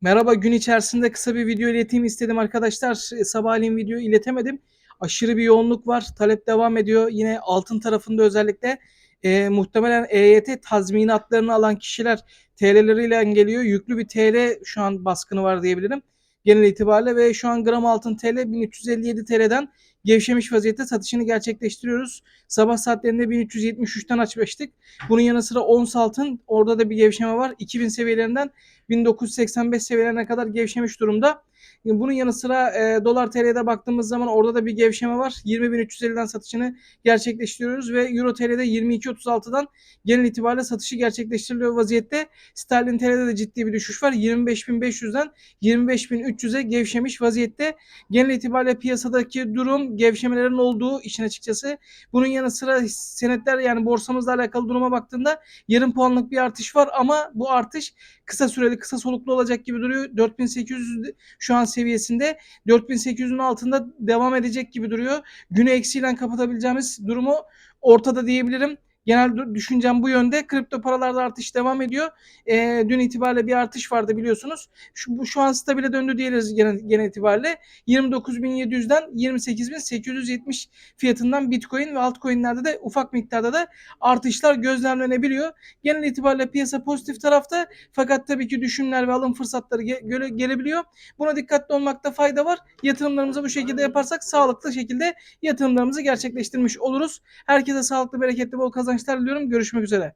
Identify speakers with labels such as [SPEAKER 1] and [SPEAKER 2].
[SPEAKER 1] Merhaba, gün içerisinde kısa bir video ileteyim istedim arkadaşlar. E, Sabahleyin video iletemedim. Aşırı bir yoğunluk var. Talep devam ediyor. Yine altın tarafında özellikle e, muhtemelen EYT tazminatlarını alan kişiler TL'leriyle geliyor. Yüklü bir TL şu an baskını var diyebilirim. Genel itibariyle ve şu an gram altın TL 1357 TL'den gevşemiş vaziyette satışını gerçekleştiriyoruz. Sabah saatlerinde 1373'ten açmıştık. Bunun yanı sıra ons altın orada da bir gevşeme var. 2000 seviyelerinden 1985 seviyelerine kadar gevşemiş durumda. Bunun yanı sıra e, dolar TL'de baktığımız zaman orada da bir gevşeme var. 20.350'den satışını gerçekleştiriyoruz ve Euro TL'de 22.36'dan genel itibariyle satışı gerçekleştiriliyor vaziyette. Sterlin TL'de de ciddi bir düşüş var. 25.500'den 25.300'e gevşemiş vaziyette. Genel itibariyle piyasadaki durum gevşemelerin olduğu için açıkçası. Bunun yanı sıra senetler yani borsamızla alakalı duruma baktığında yarım puanlık bir artış var ama bu artış kısa süreli kısa soluklu olacak gibi duruyor. 4800 şu an seviyesinde 4800'ün altında devam edecek gibi duruyor. Günü eksiyle kapatabileceğimiz durumu ortada diyebilirim. Genel düşüncem bu yönde. Kripto paralarda artış devam ediyor. E, dün itibariyle bir artış vardı biliyorsunuz. Şu, bu şu an stabile döndü diyebiliriz genel, itibariyle. 29.700'den 28.870 fiyatından Bitcoin ve altcoin'lerde de ufak miktarda da artışlar gözlemlenebiliyor. Genel itibariyle piyasa pozitif tarafta fakat tabii ki düşümler ve alım fırsatları ge- gelebiliyor. Buna dikkatli olmakta fayda var. Yatırımlarımızı bu şekilde yaparsak sağlıklı şekilde yatırımlarımızı gerçekleştirmiş oluruz. Herkese sağlıklı, bereketli, bol kazançlar diliyorum. Görüşmek üzere.